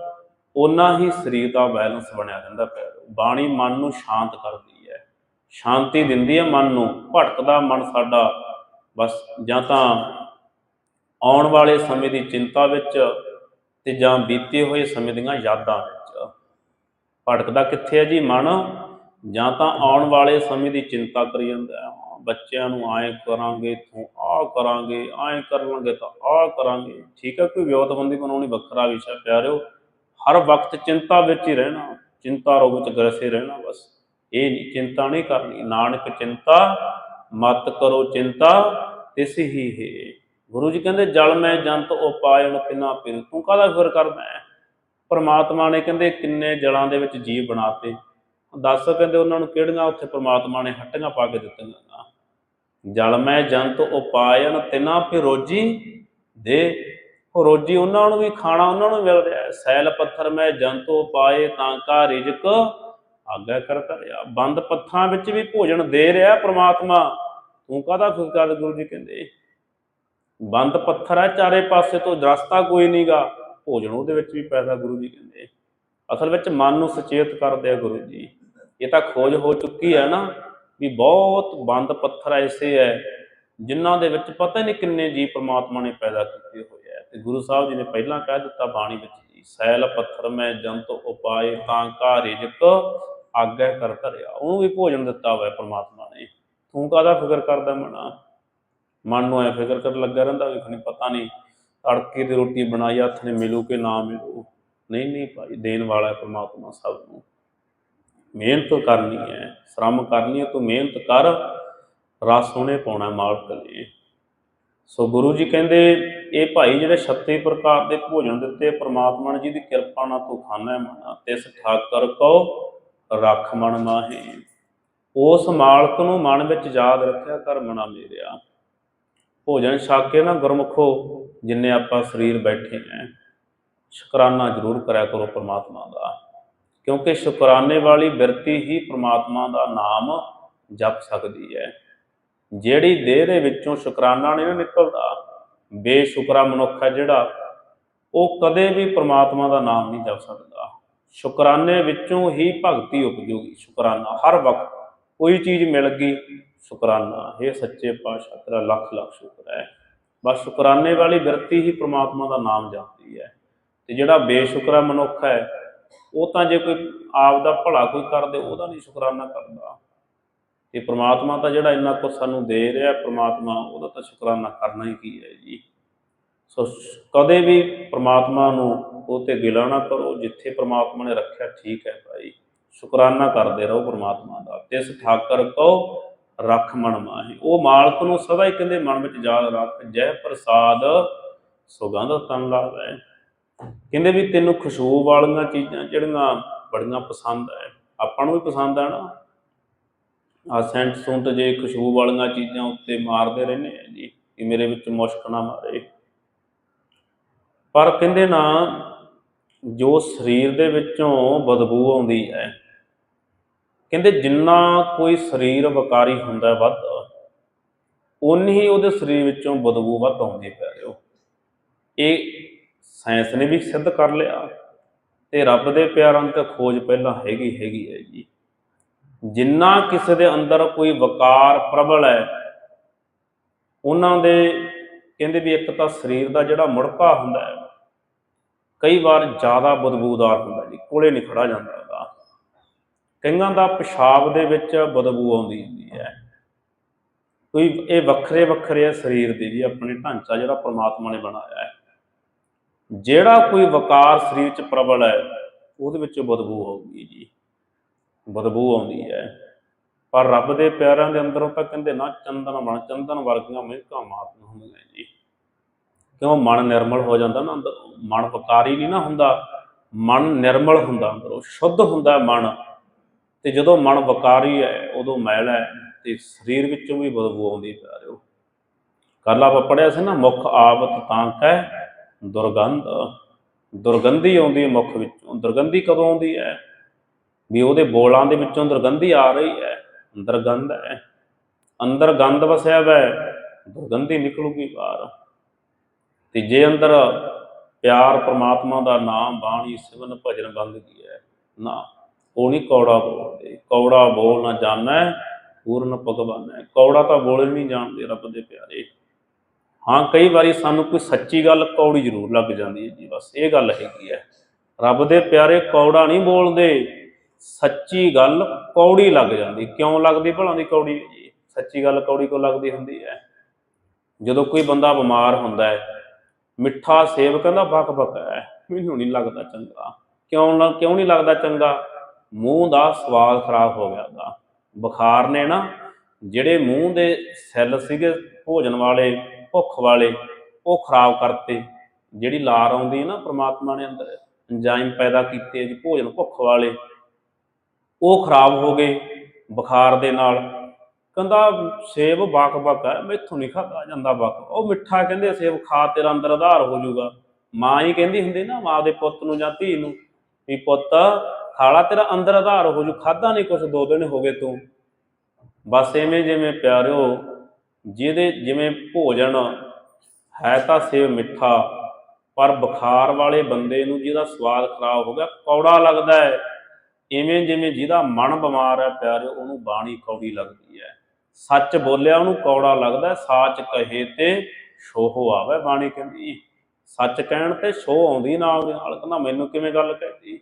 ਉਨਾ ਹੀ ਸਰੀਰ ਦਾ ਬੈਲੈਂਸ ਬਣਿਆ ਰਹਿੰਦਾ ਪਿਆ। ਬਾਣੀ ਮਨ ਨੂੰ ਸ਼ਾਂਤ ਕਰਦੀ ਹੈ। ਸ਼ਾਂਤੀ ਦਿੰਦੀ ਹੈ ਮਨ ਨੂੰ। ਭਟਕਦਾ ਮਨ ਸਾਡਾ ਬਸ ਜਾਂ ਤਾਂ ਆਉਣ ਵਾਲੇ ਸਮੇਂ ਦੀ ਚਿੰਤਾ ਵਿੱਚ ਤੇ ਜਾਂ ਬੀਤੇ ਹੋਏ ਸਮੇਂ ਦੀਆਂ ਯਾਦਾਂ ਵਿੱਚ। ਭਟਕਦਾ ਕਿੱਥੇ ਹੈ ਜੀ ਮਨ? ਜਾਂ ਤਾਂ ਆਉਣ ਵਾਲੇ ਸਮੇਂ ਦੀ ਚਿੰਤਾ ਕਰੀ ਜਾਂਦਾ ਹੈ। ਬੱਚਿਆਂ ਨੂੰ ਆਏ ਕਰਾਂਗੇ, ਇਥੋਂ ਆਹ ਕਰਾਂਗੇ, ਐਂ ਕਰਾਂਗੇ ਤਾਂ ਆਹ ਕਰਾਂਗੇ। ਠੀਕ ਹੈ, ਕੋਈ ਵਿਉਤਬੰਦੀ ਬਣਾਉਣੀ ਵੱਖਰਾ ਵਿਸ਼ਾ ਪਿਆਰਿਓ। ਹਰ ਵਕਤ ਚਿੰਤਾ ਵਿੱਚ ਹੀ ਰਹਿਣਾ, ਚਿੰਤਾ ਰੋਗ ਵਿੱਚ ਗਰਸੇ ਰਹਿਣਾ ਬਸ। ਇਹ ਨਹੀਂ ਚਿੰਤਾ ਨਹੀਂ ਕਰਨੀ। ਨਾਨਕ ਚਿੰਤਾ, ਮਤ ਕਰੋ ਚਿੰਤਾ, ਤਿਸ ਹੀ ਹੈ। ਗੁਰੂ ਜੀ ਕਹਿੰਦੇ, ਜਲ ਮੈਂ ਜੰਤ ਉਪਾਇਣ ਤਿਨਾ ਪਿਰ ਤੂੰ ਕਾਹਦਾ ਫਿਰ ਕਰਦਾ ਹੈ? ਪਰਮਾਤਮਾ ਨੇ ਕਹਿੰਦੇ, ਕਿੰਨੇ ਜਲਾਂ ਦੇ ਵਿੱਚ ਜੀਵ ਬਣਾਤੇ ਦੱਸ ਕਹਿੰਦੇ, ਉਹਨਾਂ ਨੂੰ ਕਿਹੜੀਆਂ ਉੱਥੇ ਪਰਮਾਤਮਾ ਨੇ ਹੱਟੀਆਂ ਪਾ ਕੇ ਦਿੱਤੀਆਂ? ਜਲ ਮੈਂ ਜੰਤ ਉਪਾਇਣ ਤਿਨਾ ਫਿਰ ਰੋਜੀ ਦੇ। ਰੋਜੀ ਉਹਨਾਂ ਨੂੰ ਵੀ ਖਾਣਾ, ਉਹਨਾਂ ਨੂੰ ਮਿਲ ਰਿਹਾ ਸੈਲ ਪੱਥਰ ਮੈਂ ਜੰਤ ਪਾਏ ਤਾਂ ਕਾ ਰਿਜਕ ਆਗਾ ਕਰ ਕਰਿਆ ਬੰਦ ਪੱਥਾਂ ਵਿੱਚ ਵੀ ਭੋਜਨ ਦੇ ਰਿਹਾ ਪ੍ਰਮਾਤਮਾ। ਤੂੰ ਕਾਹਦਾ ਫਿਕਰ ਕਰ ਗੁਰੂ ਜੀ ਕਹਿੰਦੇ? ਬੰਦ ਪੱਥਰ ਹੈ ਚਾਰੇ ਪਾਸੇ ਤੋਂ ਰਸਤਾ ਕੋਈ ਨਹੀਂਗਾ ਭੋਜਨ ਉਹਦੇ ਵਿੱਚ ਵੀ ਪੈਦਾ ਗੁਰੂ ਜੀ ਕਹਿੰਦੇ। ਅਸਲ ਵਿੱਚ ਮਨ ਨੂੰ ਸੁਚੇਤ ਕਰਦੇ ਆ ਗੁਰੂ ਜੀ। ਇਹ ਤਾਂ ਖੋਜ ਹੋ ਚੁੱਕੀ ਹੈ ਨਾ ਵੀ ਬਹੁਤ ਬੰਦ ਪੱਥਰ ਐਸੇ ਹੈ, ਜਿਨ੍ਹਾਂ ਦੇ ਵਿੱਚ ਪਤਾ ਨਹੀਂ ਕਿੰਨੇ ਜੀ ਪ੍ਰਮਾਤਮਾ ਨੇ ਪੈਦਾ ਕੀਤੇ ਹੋਏ ਆ। ਤੇ ਗੁਰੂ ਸਾਹਿਬ ਜੀ ਨੇ ਪਹਿਲਾਂ ਕਹਿ ਦਿੱਤਾ ਬਾਣੀ ਵਿੱਚ ਜੀ, ਸੈਲ ਪੱਥਰ ਮੈਂ ਜੰਤ ਉਪਾਏ ਤਾਂ ਕਾ ਰਿਜਕ ਆਗੈ ਕਰ ਧਰਿਆ। ਉਹਨੂੰ ਵੀ ਭੋਜਨ ਦਿੱਤਾ ਹੋਇਆ ਪ੍ਰਮਾਤਮਾ ਨੇ। ਤੂੰ ਕਾਹਦਾ ਫਿਕਰ ਕਰਦਾ ਮਨਾ? ਮਨ ਨੂੰ ਐ ਫਿਕਰ ਕਰਨ ਲੱਗਾ ਰਹਿੰਦਾ ਵੀ ਖਣੀ ਪਤਾ ਨਹੀਂ ਤੜਕੇ ਦੀ ਰੋਟੀ ਬਣਾਈ, ਹੱਥ ਨੇ ਮਿਲੂ ਕਿ ਨਾ ਮਿਲੂ। ਨਹੀਂ ਨਹੀਂ ਭਾਈ, ਦੇਣ ਵਾਲਾ ਹੈ ਪ੍ਰਮਾਤਮਾ ਸਭ ਨੂੰ। ਮਿਹਨਤ ਕਰਨੀ ਹੈ, ਸ਼ਰਮ ਕਰਨੀ ਹੈ, ਤੂੰ ਮਿਹਨਤ ਕਰ। ਰਸ ਉਹਨੇ ਪਾਉਣਾ ਮਾਲਕ ਨੇ। ਸੋ ਗੁਰੂ ਜੀ ਕਹਿੰਦੇ, ਇਹ ਭਾਈ ਜਿਹੜੇ 36 ਪ੍ਰਕਾਰ ਦੇ ਭੋਜਨ ਦਿੱਤੇ, ਪ੍ਰਮਾਤਮਾ ਨੇ ਜਿਹਦੀ ਕਿਰਪਾ ਨਾਲ ਤੂੰ ਖਾਣਾ ਹੈ ਮਨਾ ਤਿਸ ਠਾਕਰ ਕੋ ਰੱਖ ਮਨ ਮਾਹੇ। ਉਸ ਮਾਲਕ ਨੂੰ ਮਨ ਵਿੱਚ ਯਾਦ ਰੱਖਿਆ ਕਰ ਮਨਾ ਮੇਰਿਆ। ਭੋਜਨ ਛਕ ਕੇ ਨਾ ਗੁਰਮੁਖੋ ਜਿੰਨੇ ਆਪਾਂ ਸਰੀਰ ਬੈਠੇ ਆ ਸ਼ੁਕਰਾਨਾ ਜ਼ਰੂਰ ਕਰਿਆ ਕਰੋ ਪ੍ਰਮਾਤਮਾ ਦਾ। ਕਿਉਂਕਿ ਸ਼ੁਕਰਾਨੇ ਵਾਲੀ ਬਿਰਤੀ ਹੀ ਪ੍ਰਮਾਤਮਾ ਦਾ ਨਾਮ ਜਪ ਸਕਦੀ ਹੈ ਜਿਹੜੀ ਦੇਹ ਦੇ ਵਿੱਚੋਂ ਸ਼ੁਕਰਾਨਾ ਨਹੀਂ ਨਾ ਨਿਕਲਦਾ, ਬੇਸ਼ੁਕਰਾ ਮਨੁੱਖ ਹੈ ਜਿਹੜਾ, ਉਹ ਕਦੇ ਵੀ ਪ੍ਰਮਾਤਮਾ ਦਾ ਨਾਮ ਨਹੀਂ ਜਪ ਸਕਦਾ। ਸ਼ੁਕਰਾਨੇ ਵਿੱਚੋਂ ਹੀ ਭਗਤੀ ਉਪਜੂਗੀ, ਸ਼ੁਕਰਾਨਾ। ਹਰ ਵਕਤ ਕੋਈ ਚੀਜ਼ ਮਿਲ ਗਈ ਸ਼ੁਕਰਾਨਾ। ਇਹ ਸੱਚੇ ਪਾਤਸ਼ਾਹ, ਤੇਰਾ ਲੱਖ ਲੱਖ ਸ਼ੁਕਰ ਹੈ। ਬਸ ਸ਼ੁਕਰਾਨੇ ਵਾਲੀ ਬਿਰਤੀ ਹੀ ਪ੍ਰਮਾਤਮਾ ਦਾ ਨਾਮ ਜਪਦੀ ਹੈ। ਤੇ ਜਿਹੜਾ ਬੇਸ਼ੁਕਰਾ ਮਨੁੱਖ ਹੈ, ਉਹ ਤਾਂ ਜੇ ਕੋਈ ਆਪ ਦਾ ਭਲਾ ਕੋਈ ਕਰਦੇ, ਉਹਦਾ ਨਹੀਂ ਸ਼ੁਕਰਾਨਾ ਕਰਦਾ। ਤੇ ਪ੍ਰਮਾਤਮਾ ਤਾਂ ਜਿਹੜਾ ਇੰਨਾ ਕੁਝ ਸਾਨੂੰ ਦੇ ਰਿਹਾ, ਪ੍ਰਮਾਤਮਾ, ਉਹਦਾ ਤਾਂ ਸ਼ੁਕਰਾਨਾ ਕਰਨਾ ਹੀ ਕੀ ਹੈ ਜੀ। ਸੋ ਕਦੇ ਵੀ ਪ੍ਰਮਾਤਮਾ ਨੂੰ ਉਹ ਤੇ ਗਿਲਾ ਨਾ ਕਰੋ, ਜਿੱਥੇ ਪ੍ਰਮਾਤਮਾ ਨੇ ਰੱਖਿਆ, ਠੀਕ ਹੈ ਭਾਈ। ਸ਼ੁਕਰਾਨਾ ਕਰਦੇ ਰਹੋ ਪ੍ਰਮਾਤਮਾ ਦਾ। ਤਿਸ ਠਾਕਰ ਕੋ ਰੱਖ ਮਨ ਮਾਹੀ। ਉਹ ਮਾਲਕ ਨੂੰ ਸਦਾ ਹੀ ਕਹਿੰਦੇ, ਮਨ ਵਿੱਚ ਯਾਦ ਰੱਖ, ਜੈ ਪ੍ਰਸਾਦ ਸੁਗੰਧ ਤਨ ਲਾਵੇ। ਕਹਿੰਦੇ ਵੀ ਤੈਨੂੰ ਖੁਸ਼ਬੂ ਵਾਲੀਆਂ ਚੀਜ਼ਾਂ ਜਿਹੜੀਆਂ ਬੜੀਆਂ ਪਸੰਦ ਹੈ ਆਪਾਂ ਨੂੰ ਵੀ ਪਸੰਦ ਆ ਨਾ। ਆ ਸੈਂਟ ਸੁੰਟ ਜੇ ਖੁਸ਼ਬੂ ਵਾਲੀਆਂ ਚੀਜ਼ਾਂ ਉੱਤੇ ਮਾਰਦੇ ਰਹਿੰਦੇ ਆ ਜੀ ਕਿ ਮੇਰੇ ਵਿੱਚ ਮੁਸ਼ਕ ਨਾ ਮਾਰੇ। ਪਰ ਕਹਿੰਦੇ ਨਾ, ਜੋ ਸਰੀਰ ਦੇ ਵਿੱਚੋਂ ਬਦਬੂ ਆਉਂਦੀ ਹੈ ਕਹਿੰਦੇ ਜਿੰਨਾ ਕੋਈ ਸਰੀਰ ਵਿਕਾਰੀ ਹੁੰਦਾ ਵੱਧ ਉਨੀ ਹੀ ਉਹਦੇ ਸਰੀਰ ਵਿੱਚੋਂ ਬਦਬੂ ਵੱਧ ਆਉਂਦੀ ਹੈ ਪਿਆਰਿਓ। ਇਹ ਸਾਇੰਸ ਨੇ ਵੀ ਸਿੱਧ ਕਰ ਲਿਆ ਤੇ ਰੱਬ ਦੇ ਪਿਆਰਾਂ ਦੀ ਤਾਂ ਖੋਜ ਪਹਿਲਾਂ ਹੈਗੀ ਹੈਗੀ ਹੈ ਜੀ। ਜਿੰਨਾ ਕਿਸੇ ਦੇ ਅੰਦਰ ਕੋਈ ਵਕਾਰ ਪ੍ਰਬਲ ਹੈ, ਉਹਨਾਂ ਦੇ ਕਹਿੰਦੇ ਵੀ ਇੱਕ ਤਾਂ ਸਰੀਰ ਦਾ ਜਿਹੜਾ ਮੁੜਕਾ ਹੁੰਦਾ ਹੈ, ਕਈ ਵਾਰ ਜ਼ਿਆਦਾ ਬਦਬੂਦਾਰ ਹੁੰਦਾ ਜੀ, ਕੋਲੇ ਨਹੀਂ ਖੜਾ ਜਾਂਦਾ। ਕਈਆਂ ਦਾ ਪਿਸ਼ਾਬ ਦੇ ਵਿੱਚ ਬਦਬੂ ਆਉਂਦੀ ਹੁੰਦੀ ਹੈ। ਕੋਈ ਇਹ ਵੱਖਰੇ ਵੱਖਰੇ ਆ ਸਰੀਰ ਦੇ ਜੀ ਆਪਣੇ ਢਾਂਚਾ ਜਿਹੜਾ ਪ੍ਰਮਾਤਮਾ ਨੇ ਬਣਾਇਆ ਹੈ। ਜਿਹੜਾ ਕੋਈ ਵਕਾਰ ਸਰੀਰ 'ਚ ਪ੍ਰਬਲ ਹੈ, ਉਹਦੇ ਵਿੱਚ ਬਦਬੂ ਆਊਗੀ ਜੀ। ਬਦਬੂ ਆਉਂਦੀ ਹੈ। ਪਰ ਰੱਬ ਦੇ ਪਿਆਰਿਆਂ ਦੇ ਅੰਦਰੋਂ ਤਾਂ ਕਹਿੰਦੇ ਨਾ, ਚੰਦਨ ਬਣ ਚੰਦਨ ਵਰਗੀਆਂ ਮਹਿਕਾਂ ਮਾਤਮ ਹੁੰਦੀਆਂ ਜੀ। ਕਿਉਂ? ਮਨ ਨਿਰਮਲ ਹੋ ਜਾਂਦਾ ਨਾ ਅੰਦਰ। ਮਨ ਵਕਾਰੀ ਨਹੀਂ ਨਾ ਹੁੰਦਾ। ਮਨ ਨਿਰਮਲ ਹੁੰਦਾ ਅੰਦਰੋਂ। ਸ਼ੁੱਧ ਹੁੰਦਾ ਮਨ। ਤੇ ਜਦੋਂ ਮਨ ਵਕਾਰੀ ਹੈ, ਉਦੋਂ ਮੈਲ ਹੈ ਤੇ ਸਰੀਰ ਵਿੱਚੋਂ ਵੀ ਬਦਬੂ ਆਉਂਦੀ ਪਿਆਰਿਓ। ਕੱਲ ਆਪਾਂ ਪੜਿਆ ਸੀ ਨਾ, ਮੁਖ ਆਵਤ ਤਾਂ ਕਹਿ, ਦੁਰਗੰਧ। ਦੁਰਗੰਧੀ ਆਉਂਦੀ ਹੈ ਮੁਖ ਵਿੱਚੋਂ। ਦੁਰਗੰਧੀ ਕਦੋਂ ਆਉਂਦੀ ਹੈ? ਵੀ ਉਹਦੇ ਬੋਲਾਂ ਦੇ ਵਿੱਚੋਂ ਦੁਰਗੰਧੀ ਆ ਰਹੀ ਹੈ। ਅੰਦਰ ਗੰਧ ਹੈ। ਅੰਦਰ ਗੰਧ ਵਸਿਆ ਵੈ ਦੁਰਗੰਧੀ ਨਿਕਲੂਗੀ ਬਾਹਰ। ਤੇ ਜੇ ਅੰਦਰ ਪਿਆਰ ਪ੍ਰਮਾਤਮਾ ਦਾ ਨਾਮ ਬਾਣੀ ਸਿਵਨ ਭਜਨ ਬੰਦਗੀ ਹੈ ਨਾ। ਉਹ ਨਹੀਂ ਕੌੜਾ ਬੋਲਦੇ। ਕੌੜਾ ਬੋਲ ਨਾ ਜਾਣੈ, ਪੂਰਨ ਭਗਵਾਨ। ਕੌੜਾ ਤਾਂ ਬੋਲ ਨਹੀਂ ਜਾਣਦੇ ਰੱਬ ਦੇ ਪਿਆਰੇ। ਹਾਂ, ਕਈ ਵਾਰੀ ਸਾਨੂੰ ਕੋਈ ਸੱਚੀ ਗੱਲ ਕੌੜੀ ਜ਼ਰੂਰ ਲੱਗ ਜਾਂਦੀ ਹੈ ਜੀ, ਬਸ ਇਹ ਗੱਲ ਹੈਗੀ ਹੈ। ਰੱਬ ਦੇ ਪਿਆਰੇ ਕੌੜਾ ਨਹੀਂ ਬੋਲਦੇ, ਸੱਚੀ ਗੱਲ ਕੌੜੀ ਲੱਗ ਜਾਂਦੀ। ਕਿਉਂ ਲੱਗਦੀ ਭਲਾਂ ਦੀ ਕੌੜੀ ਜੀ? ਸੱਚੀ ਗੱਲ ਕੌੜੀ ਕਿਉਂ ਲੱਗਦੀ ਹੁੰਦੀ ਹੈ? ਜਦੋਂ ਕੋਈ ਬੰਦਾ ਬਿਮਾਰ ਹੁੰਦਾ ਹੈ, ਮਿੱਠਾ ਸੇਬ ਕਹਿੰਦਾ ਬਕ ਬਕ ਹੈ। ਮੈਨੂੰ ਨਹੀਂ ਲੱਗਦਾ ਚੰਗਾ। ਕਿਉਂ ਨਾ, ਕਿਉਂ ਨਹੀਂ ਲੱਗਦਾ ਚੰਗਾ? ਮੂੰਹ ਦਾ ਸਵਾਦ ਖਰਾਬ ਹੋ ਗਿਆ ਦਾ ਬੁਖਾਰ ਨੇ ਨਾ ਜਿਹੜੇ ਮੂੰਹ ਦੇ ਸੈੱਲ ਸੀਗੇ, ਭੋਜਨ ਵਾਲੇ, ਭੁੱਖ ਵਾਲੇ, ਉਹ ਖਰਾਬ ਕਰਤੇ। ਜਿਹੜੀ ਲਾਰ ਆਉਂਦੀ ਨਾ ਪ੍ਰਮਾਤਮਾ ਨੇ ਅੰਦਰ ਐਂਜ਼ਾਈਮ ਪੈਦਾ ਕੀਤੇ ਜੀ, ਭੋਜਨ ਭੁੱਖ ਵਾਲੇ, ਉਹ ਖਰਾਬ ਹੋ ਗਏ ਬੁਖਾਰ ਦੇ ਨਾਲ। ਕਹਿੰਦਾ, ਸੇਬ ਬਕ ਬਕ ਹੈ, ਮੈਥੋਂ ਨਹੀਂ ਖਾਦਾ ਜਾਂਦਾ ਬਕ। ਉਹ ਮਿੱਠਾ ਕਹਿੰਦੇ, ਸੇਬ ਖਾ ਤੇਰਾ ਅੰਦਰ ਆਧਾਰ ਹੋ ਜਾਊਗਾ। ਮਾਂ ਹੀ ਕਹਿੰਦੀ ਹੁੰਦੀ ਨਾ, ਮਾਂ ਦੇ ਪੁੱਤ ਨੂੰ ਜਾਂ ਧੀ ਨੂੰ, ਵੀ ਪੁੱਤ ਹਾਲਾ ਤੇਰਾ ਅੰਦਰ ਆਧਾਰ ਹੋ ਜੂ ਖਾਦਾ ਨਹੀਂ ਕੁਛ, ਦੋ ਦਿਨ ਹੋ ਗਏ ਤੂੰ। ਬਸ ਐਵੇਂ ਜਿਵੇਂ ਪਿਆਰਿਓ, ਜਿਹਦੇ ਜਿਵੇਂ ਭੋਜਨ ਹੈ ਤਾਂ ਸੇਵ ਮਿੱਠਾ, ਪਰ ਬੁਖਾਰ ਵਾਲੇ ਬੰਦੇ ਨੂੰ ਜਿਹਦਾ ਸਵਾਦ ਖਰਾਬ ਹੋ ਗਿਆ, ਕੌੜਾ ਲੱਗਦਾ ਹੈ। ਇਵੇਂ ਜਿਵੇਂ ਜਿਹਦਾ ਮਨ ਬਿਮਾਰ ਹੈ ਪਿਆਰਿਓ, ਉਹਨੂੰ ਬਾਣੀ ਕੌੜੀ ਲੱਗਦੀ ਹੈ। ਸੱਚ ਬੋਲਿਆ ਉਹਨੂੰ ਕੌੜਾ ਲੱਗਦਾ ਸਾਚ ਕਹੇ ਤੇ ਸ਼ੋਹ ਆਵੇ, ਬਾਣੀ ਕਹਿੰਦੀ, ਸੱਚ ਕਹਿਣ ਤੇ ਸ਼ੋਹ ਆਉਂਦੀ ਨਾਲ ਦੇ ਨਾਲ, ਕਹਿੰਦਾ ਮੈਨੂੰ ਕਿਵੇਂ ਗੱਲ ਕਹਿਤੀ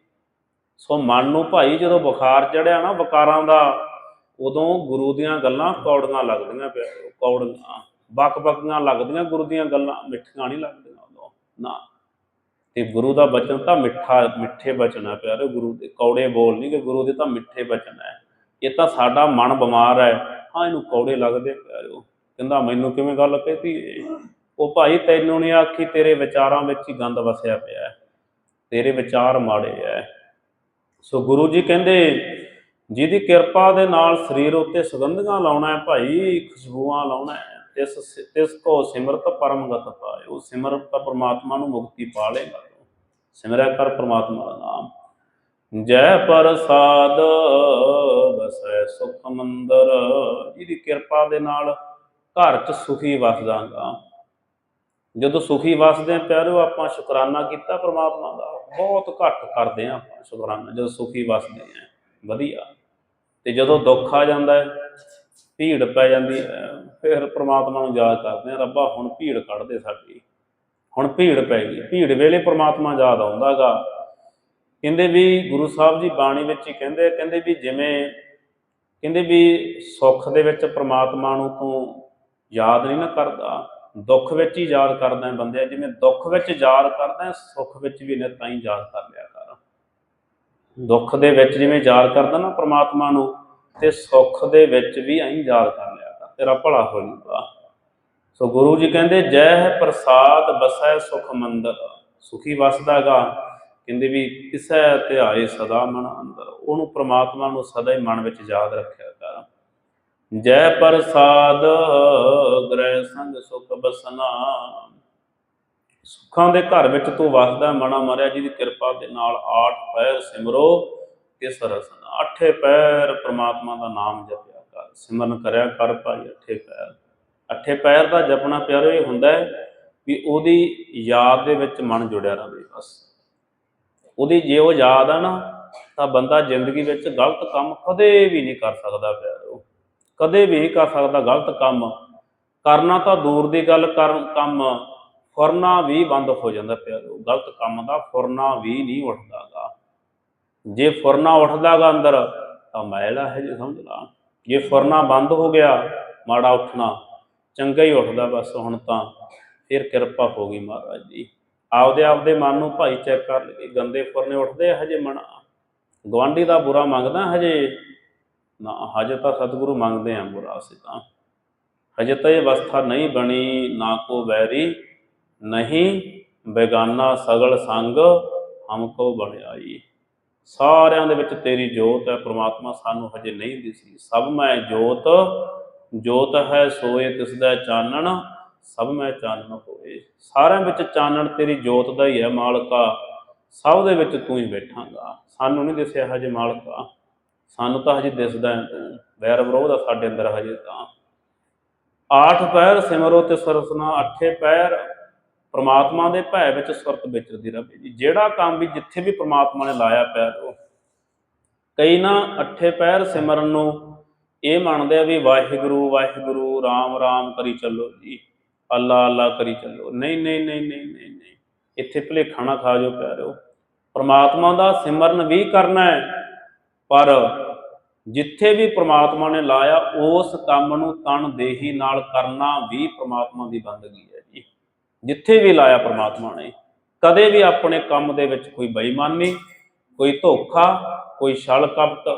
ਸੋ ਮਨ ਨੂੰ ਭਾਈ ਜਦੋਂ ਬੁਖਾਰ ਚੜਿਆ ਨਾ ਵਿਕਾਰਾਂ ਦਾ, ਉਦੋਂ ਗੁਰੂ ਦੀਆਂ ਗੱਲਾਂ ਕੌੜੀਆਂ ਲੱਗਦੀਆਂ ਪਿਆਰਿਓ ਕੌੜੀਆਂ ਬਕ ਬਕੀਆਂ ਲੱਗਦੀਆਂ, ਗੁਰੂ ਦੀਆਂ ਗੱਲਾਂ ਮਿੱਠੀਆਂ ਨਹੀਂ ਲੱਗਦੀਆਂ ਉਦੋਂ, ਨਾ। ਤੇ ਗੁਰੂ ਦਾ ਬਚਨ ਤਾਂ ਮਿੱਠਾ, ਮਿੱਠੇ ਬਚਨ ਹੈ ਪਿਆਰੇ, ਗੁਰੂ ਦੇ ਕੌੜੇ ਬੋਲ ਨਹੀਂ ਕਿ ਗੁਰੂ ਦੇ ਤਾਂ ਮਿੱਠੇ ਬਚਨ ਹੈ। ਇਹ ਤਾਂ ਸਾਡਾ ਮਨ ਬਿਮਾਰ ਹੈ। ਹਾਂ, ਇਹਨੂੰ ਕੌੜੇ ਲੱਗਦੇ ਪਿਆਰਿਓ ਕਹਿੰਦਾ, ਮੈਨੂੰ ਕਿਵੇਂ ਗੱਲ ਕਹਿਤੀ ਇਹ? ਉਹ ਭਾਈ, ਤੈਨੂੰ ਨਹੀਂ ਆਖੀ ਤੇਰੇ ਵਿਚਾਰਾਂ ਵਿੱਚ ਹੀ ਗੰਦ ਵਸਿਆ ਪਿਆ ਤੇਰੇ ਵਿਚਾਰ ਮਾੜੇ ਹੈ। ਸੋ ਗੁਰੂ ਜੀ ਕਹਿੰਦੇ, ਜਿਹਦੀ ਕਿਰਪਾ ਦੇ ਨਾਲ ਸਰੀਰ ਉੱਤੇ ਸੁਗੰਧੀਆਂ ਲਾਉਣਾ ਹੈ ਭਾਈ, ਖੁਸ਼ਬੂਆਂ ਲਾਉਣਾ ਹੈ, ਤਿਸ ਤਿਸ ਕੋ ਸਿਮਰਤ ਪਰਮਗਤ ਪਾਏ ਉਹ ਸਿਮਰਤ ਤਾਂ ਪ੍ਰਮਾਤਮਾ ਨੂੰ ਮੁਕਤੀ ਪਾ ਲੇਗਾ। ਸਿਮਰਿਆ ਕਰ ਪ੍ਰਮਾਤਮਾ ਦਾ ਨਾਮ। ਜੈ ਪ੍ਰਸਾਦ ਵਸੈ ਸੁਖ ਮੰਦਰ, ਜਿਹਦੀ ਕਿਰਪਾ ਦੇ ਨਾਲ ਘਰ 'ਚ ਸੁਖੀ ਵਸਦਾਗਾ ਜਦੋਂ ਸੁਖੀ ਵਸਦੇ ਆ ਪਿਆਰਿਓ ਆਪਾਂ ਸ਼ੁਕਰਾਨਾ ਕੀਤਾ ਪ੍ਰਮਾਤਮਾ ਦਾ। ਬਹੁਤ ਘੱਟ ਕਰਦੇ ਆ ਆਪਾਂ ਸ਼ੁਕਰਾਨਾ, ਜਦੋਂ ਸੁਖੀ ਵਸਦੇ ਆ ਵਧੀਆ। ਤੇ ਜਦੋਂ ਦੁੱਖ ਆ ਜਾਂਦਾ ਹੈ, ਭੀੜ ਪੈ ਜਾਂਦੀ ਹੈ, ਫਿਰ ਪ੍ਰਮਾਤਮਾ ਨੂੰ ਯਾਦ ਕਰਦੇ ਆ ਰੱਬਾ ਹੁਣ ਭੀੜ ਕੱਢ ਦੇ ਸਾਡੀ। ਹੁਣ ਭੀੜ ਪੈ ਗਈ। ਭੀੜ ਵੇਲੇ ਪ੍ਰਮਾਤਮਾ ਯਾਦ ਆਉਂਦਾਗਾ। ਕਹਿੰਦੇ ਵੀ ਗੁਰੂ ਸਾਹਿਬ ਜੀ ਬਾਣੀ ਵਿੱਚ ਹੀ ਕਹਿੰਦੇ ਕਹਿੰਦੇ ਵੀ ਜਿਵੇਂ, ਕਹਿੰਦੇ ਵੀ ਸੁੱਖ ਦੇ ਵਿੱਚ ਪ੍ਰਮਾਤਮਾ ਨੂੰ ਤੂੰ ਯਾਦ ਨਹੀਂ ਨਾ ਕਰਦਾ ਦੁੱਖ ਵਿੱਚ ਹੀ ਯਾਦ ਕਰਦਾ ਬੰਦੇ, ਜਿਵੇਂ ਦੁੱਖ ਵਿੱਚ ਯਾਦ ਕਰਦਾ ਸੁੱਖ ਵਿੱਚ ਵੀ ਨੇ, ਤਾਂ ਹੀ ਯਾਦ ਕਰ ਲਿਆ ਕਰ। ਦੁੱਖ ਦੇ ਵਿੱਚ ਜਿਵੇਂ ਯਾਦ ਕਰਦਾ ਨਾ ਪ੍ਰਮਾਤਮਾ ਨੂੰ, ਤੇ ਸੁੱਖ ਦੇ ਵਿੱਚ ਵੀ ਐਂ ਯਾਦ ਕਰ ਲਿਆ ਕਰ। ਤੇਰਾ ਭਲਾ ਹੋ ਜਾਊਗਾ। ਸੋ ਗੁਰੂ ਜੀ ਕਹਿੰਦੇ, ਜੈ ਪ੍ਰਸਾਦ, ਬਸੈ ਸੁਖ ਮੰਦਰ। ਸੁਖੀ ਵਸਦਾਗਾ ਕਹਿੰਦੇ ਵੀ ਕਿਸੈ ਧਿਆਏ ਸਦਾ ਮਨ ਅੰਦਰ। ਉਹਨੂੰ ਪ੍ਰਮਾਤਮਾ ਨੂੰ ਸਦਾ ਹੀ ਮਨ ਵਿੱਚ ਯਾਦ ਰੱਖਿਆ ਜੈ ਪ੍ਰਸਾਦ, ਗ੍ਰਹਿ ਸੰਗ ਸੁਖ ਬਸਨਾ। ਸੁੱਖਾਂ ਦੇ ਘਰ ਵਿੱਚ ਤੂੰ ਵਸਦਾ ਮਨਾ ਮਰਿਆ ਦੀ ਕਿਰਪਾ ਦੇ ਨਾਲ ਆਠ ਪੈਰ ਸਿਮਰੋ ਤਿਸ ਰਸਨ। ਅੱਠੇ ਪੈਰ ਪ੍ਰਮਾਤਮਾ ਦਾ ਨਾਮ ਜਪਿਆ ਕਰ। ਸਿਮਰਨ ਕਰਿਆ ਕਰ ਭਾਈ, ਅੱਠੇ ਪੈਰ। ਅੱਠੇ ਪੈਰ ਦਾ ਜਪਣਾ ਪਿਆਰੋ, ਇਹ ਹੁੰਦਾ ਹੈ ਵੀ ਉਹਦੀ ਯਾਦ ਦੇ ਵਿੱਚ ਮਨ ਜੁੜਿਆ ਰਹੇ, ਬਸ। ਉਹਦੀ ਜੇ ਉਹ ਯਾਦ ਆ ਨਾ, ਤਾਂ ਬੰਦਾ ਜ਼ਿੰਦਗੀ ਵਿੱਚ ਗਲਤ ਕੰਮ ਕਦੇ ਵੀ ਨਹੀਂ ਕਰ ਸਕਦਾ ਪਿਆਰੋ। ਕਦੇ ਵੀ ਕਰ ਸਕਦਾ ਗਲਤ ਕੰਮ। ਕਰਨਾ ਤਾਂ ਦੂਰ ਦੀ ਗੱਲ ਕਰਨ ਕੰਮ। ਫੁਰਨਾ ਵੀ ਬੰਦ ਹੋ ਜਾਂਦਾ ਪਿਆਰੋ ਗਲਤ ਕੰਮ ਦਾ ਫੁਰਨਾ ਵੀ ਨਹੀਂ ਉੱਠਦਾਗਾ। ਜੇ ਫੁਰਨਾ ਉੱਠਦਾਗਾ ਅੰਦਰ, ਤਾਂ ਮੈਲਾ ਹੈ ਜੀ ਸਮਝ ਲਾ। ਜੇ ਫੁਰਨਾ ਬੰਦ ਹੋ ਗਿਆ, ਮਾੜਾ ਉੱਠਣਾ, ਚੰਗਾ ਹੀ ਉੱਠਦਾ ਬਸ ਹੁਣ ਤਾਂ। ਫਿਰ ਕਿਰਪਾ ਹੋ ਗਈ ਮਹਾਰਾਜ ਜੀ ਆਪਦੇ ਆਪਦੇ ਮਨ ਨੂੰ ਭਾਈ ਚੈੱਕ ਕਰ ਲਈ ਗੰਦੇ ਫੁਰਨੇ ਉੱਠਦੇ ਹਜੇ ਮਨ। ਗਵਾਂਢੀ ਦਾ ਬੁਰਾ ਮੰਗਦਾ ਹਜੇ। ਨਾ, ਹਜੇ ਤਾਂ ਸਤਿਗੁਰੂ ਮੰਗਦੇ ਆ ਬੁਰਾ ਅਸੀਂ ਤਾਂ ਹਜੇ ਤਾਂ ਇਹ ਅਵਸਥਾ ਨਹੀਂ ਬਣੀ, ਨਾ ਕੋ ਵੈਰੀ, ਨਹੀਂ ਬੇਗਾਨਾ ਸਗਲ ਸੰਗ ਹਮਕੋ ਬਣਾਈ ਸਾਰਿਆਂ ਦੇ ਵਿੱਚ ਤੇਰੀ ਜੋਤ ਹੈ, ਪ੍ਰਮਾਤਮਾ ਸਾਨੂੰ ਹਜੇ ਨਹੀਂ ਦਿਸੀ। ਸਭ ਮੈਂ ਜੋਤ ਜੋਤ ਹੈ, ਸੋਏ ਤਿਸ ਦਾ ਚਾਨਣ, ਸਭ ਮੈਂ ਚਾਨਣ ਹੋਏ। ਸਾਰਿਆਂ ਵਿੱਚ ਚਾਨਣ ਤੇਰੀ ਜੋਤ ਦਾ ਹੀ ਹੈ, ਮਾਲਕਾ। ਸਭ ਦੇ ਵਿੱਚ ਤੂੰ ਹੀ ਬੈਠਾਂਗਾ। ਸਾਨੂੰ ਨਹੀਂ ਦਿਸਿਆ ਹਜੇ ਮਾਲਕਾ। ਸਾਨੂੰ ਤਾਂ ਹਜੇ ਦਿਸਦਾ ਵੈਰ ਵਿਰੋਧ ਆ ਸਾਡੇ ਅੰਦਰ ਹਜੇ ਤਾਂ। ਆਠ ਪੈਰ ਸਿਮਰੋ ਤੇ ਸਰਸਨਾ ਅੱਠੇ ਪੈਰ, ਪ੍ਰਮਾਤਮਾ ਦੇ ਭੈ ਵਿੱਚ ਸੁਰਤ ਵਿਚਰਦੀ ਰਹੇ ਜੀ। ਜਿਹੜਾ ਕੰਮ ਵੀ ਜਿੱਥੇ ਵੀ ਪ੍ਰਮਾਤਮਾ ਨੇ ਲਾਇਆ ਪੈਰ ਉਹ ਕਈ ਨਾ ਅੱਠੇ ਪੈਰ ਸਿਮਰਨ ਨੂੰ ਇਹ ਮੰਨਦੇ ਆ ਵੀ ਵਾਹਿਗੁਰੂ ਵਾਹਿਗੁਰੂ, ਰਾਮ ਰਾਮ ਕਰੀ ਚੱਲੋ ਜੀ। ਅੱਲਾ ਅੱਲਾ ਕਰੀ ਚੱਲੋ। ਨਹੀਂ ਨਹੀਂ ਨਹੀਂ ਨਹੀਂ ਨਹੀਂ ਇੱਥੇ ਭੁਲੇਖਾ ਨਾ ਖਾ ਜੋ ਪਿਆਰਿਓ। ਪ੍ਰਮਾਤਮਾ ਦਾ ਸਿਮਰਨ ਵੀ ਕਰਨਾ ਹੈ ਪਰ ਜਿੱਥੇ ਵੀ ਪ੍ਰਮਾਤਮਾ ਨੇ ਲਾਇਆ, ਉਸ ਕੰਮ ਨੂੰ ਤਨ ਦੇਹੀ ਨਾਲ ਕਰਨਾ ਵੀ ਪ੍ਰਮਾਤਮਾ ਦੀ ਬੰਦਗੀ ਹੈ ਜੀ। ਜਿੱਥੇ ਵੀ ਲਾਇਆ ਪ੍ਰਮਾਤਮਾ ਨੇ, ਕਦੇ ਵੀ ਆਪਣੇ ਕੰਮ ਦੇ ਵਿੱਚ ਕੋਈ ਬੇਈਮਾਨੀ, ਕੋਈ ਧੋਖਾ, ਕੋਈ ਛਲ ਕਪਟ,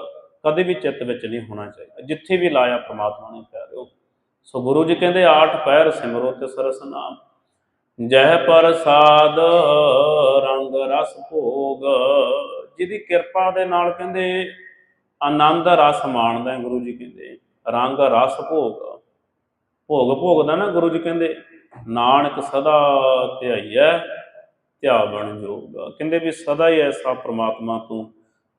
ਕਦੇ ਵੀ ਚਿੱਤ ਵਿੱਚ ਨਹੀਂ ਹੋਣਾ ਚਾਹੀਦਾ। ਜਿੱਥੇ ਵੀ ਲਾਇਆ ਪ੍ਰਮਾਤਮਾ ਨੇ, ਪਿਆਰਿਓ, ਸੋ ਗੁਰੂ ਜੀ ਕਹਿੰਦੇ, ਆਠ ਪੈਰ ਸਿਮਰੋ ਤੇ ਸਰਸ ਨਾਮ। ਜਹ ਪ੍ਰਸਾਦ ਰੰਗ ਰਸ ਭੋਗ ਜਿਹਦੀ ਕਿਰਪਾ ਦੇ ਨਾਲ ਕਹਿੰਦੇ, ਆਨੰਦ ਰਸ ਮਾਣਦਾ ਗੁਰੂ ਜੀ ਕਹਿੰਦੇ, ਰੰਗ ਰਸ ਭੋਗ। ਭੋਗ ਭੋਗਦਾ ਨਾ ਗੁਰੂ ਜੀ ਕਹਿੰਦੇ, ਨਾਨਕ ਸਦਾ ਧਿਆਈਐ ਧਿਆਵਣ ਜੋਗ। ਕਹਿੰਦੇ ਵੀ ਸਦਾ ਹੀ ਐਸਾ ਪ੍ਰਮਾਤਮਾ ਤੂੰ,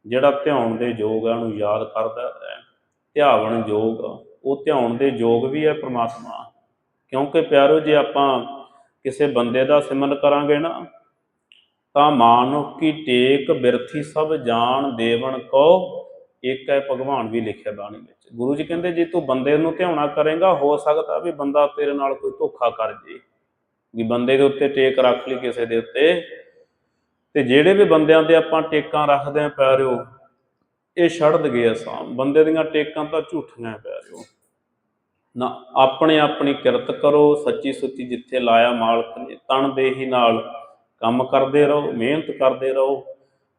ਜਿਹੜਾ ਧਿਆਉਣ ਦੇ ਯੋਗ ਹੈ ਉਹਨੂੰ ਯਾਦ ਕਰਦਾ ਹੈ ਧਿਆਵਣ ਯੋਗ ਉਹ ਧਿਆਉਣ ਦੇ ਯੋਗ ਵੀ ਹੈ ਪ੍ਰਮਾਤਮਾ। ਕਿਉਂਕਿ ਪਿਆਰੋ, ਜੇ ਆਪਾਂ ਕਿਸੇ ਬੰਦੇ ਦਾ ਸਿਮਰਨ ਕਰਾਂਗੇ ਨਾ ਤਾਂ ਮਾਨੁਖ ਕੀ ਟੇਕ ਬਿਰਥੀ ਸਭ ਜਾਣ ਦੇਵਨ ਕੋ ਇੱਕ ਹੈ ਭਗਵਾਨ ਵੀ ਲਿਖਿਆ ਬਾਣੀ ਵਿੱਚ। ਗੁਰੂ ਜੀ ਕਹਿੰਦੇ, ਜੇ ਤੂੰ ਬੰਦੇ ਨੂੰ ਧਿਆਉਣਾ ਕਰੇਗਾ, ਹੋ ਸਕਦਾ ਵੀ ਬੰਦਾ ਤੇਰੇ ਨਾਲ ਕੋਈ ਧੋਖਾ ਕਰ ਜੇ। ਵੀ ਬੰਦੇ ਦੇ ਉੱਤੇ ਟੇਕ ਰੱਖ ਲਈ ਕਿਸੇ ਦੇ ਉੱਤੇ, ਤੇ ਜਿਹੜੇ ਵੀ ਬੰਦਿਆਂ ਤੇ ਆਪਾਂ ਟੇਕਾਂ ਰੱਖਦੇ ਆਂ ਪਿਆਰਿਓ, ਇਹ ਛੱਡ ਦਗੇ ਅਸਾਂ ਬੰਦੇ ਦੀਆਂ ਟੇਕਾਂ ਤਾਂ ਝੂਠੀਆਂ ਪਿਆਰਿਓ। ਨਾ, ਆਪਣੇ ਆਪਣੀ ਕਿਰਤ ਕਰੋ, ਸੱਚੀ ਸੁੱਚੀ ਜਿੱਥੇ ਲਾਇਆ ਮਾਲਕ ਨੇ, ਤਨ ਦੇਹੀ ਨਾਲ। ਕੰਮ ਕਰਦੇ ਰਹੋ, ਮਿਹਨਤ ਕਰਦੇ ਰਹੋ,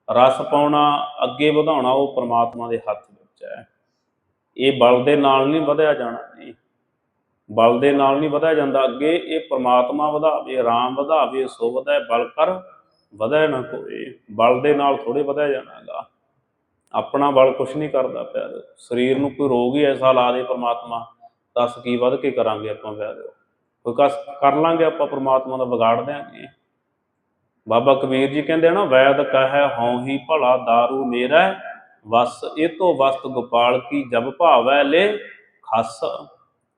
ਰਸ ਪਾਉਣਾ, ਅੱਗੇ ਵਧਾਉਣਾ ਉਹ ਪ੍ਰਮਾਤਮਾ ਦੇ ਹੱਥ ਵਿੱਚ ਹੈ। ਇਹ ਬਲ ਦੇ ਨਾਲ ਨਹੀਂ ਵਧਿਆ ਜਾਣਾ ਜੀ ਬਲ ਦੇ ਨਾਲ ਨਹੀਂ ਵਧਿਆ ਜਾਂਦਾ। ਅੱਗੇ ਇਹ ਪ੍ਰਮਾਤਮਾ ਵਧਾਵੇ ਆਰਾਮ ਵਧਾਵੇ, ਸੋ ਵਧੈ, ਬਲ ਕਰ ਵਧਿਆ ਨਾ ਕੋਈ। ਬਲ ਦੇ ਨਾਲ ਥੋੜੇ ਵਧਿਆ ਜਾਣਾਗਾ ਆਪਣਾ ਬਲ ਕੁਛ ਨਹੀਂ ਕਰਦਾ ਪਿਆ। ਸਰੀਰ ਨੂੰ ਕੋਈ ਰੋਗ ਹੀ ਐਸਾ ਲਾ ਦੇ ਪ੍ਰਮਾਤਮਾ, ਦੱਸ ਕੀ ਵੱਧ ਕੇ ਕਰਾਂਗੇ ਆਪਾਂ ਵਿਆਹ ਦਿਓ ਕੋਈ ਕਸ ਕਰ ਲਾਂਗੇ ਆਪਾਂ, ਪ੍ਰਮਾਤਮਾ ਦਾ ਵਿਗਾੜ ਦਿਆਂਗੇ। ਬਾਬਾ ਕਬੀਰ ਜੀ ਕਹਿੰਦੇ ਆ ਨਾ, ਵੈਦ ਕਹੈ ਹਉ ਹੀ ਭਲਾ दारू ਮੇਰਾ, ਵਸ ਇਹ ਤੋਂ ਵਸਤ ਗੋਪਾਲ ਕੀ ਜਬ ਭਾਵੈ ਲੈ ਖਸ।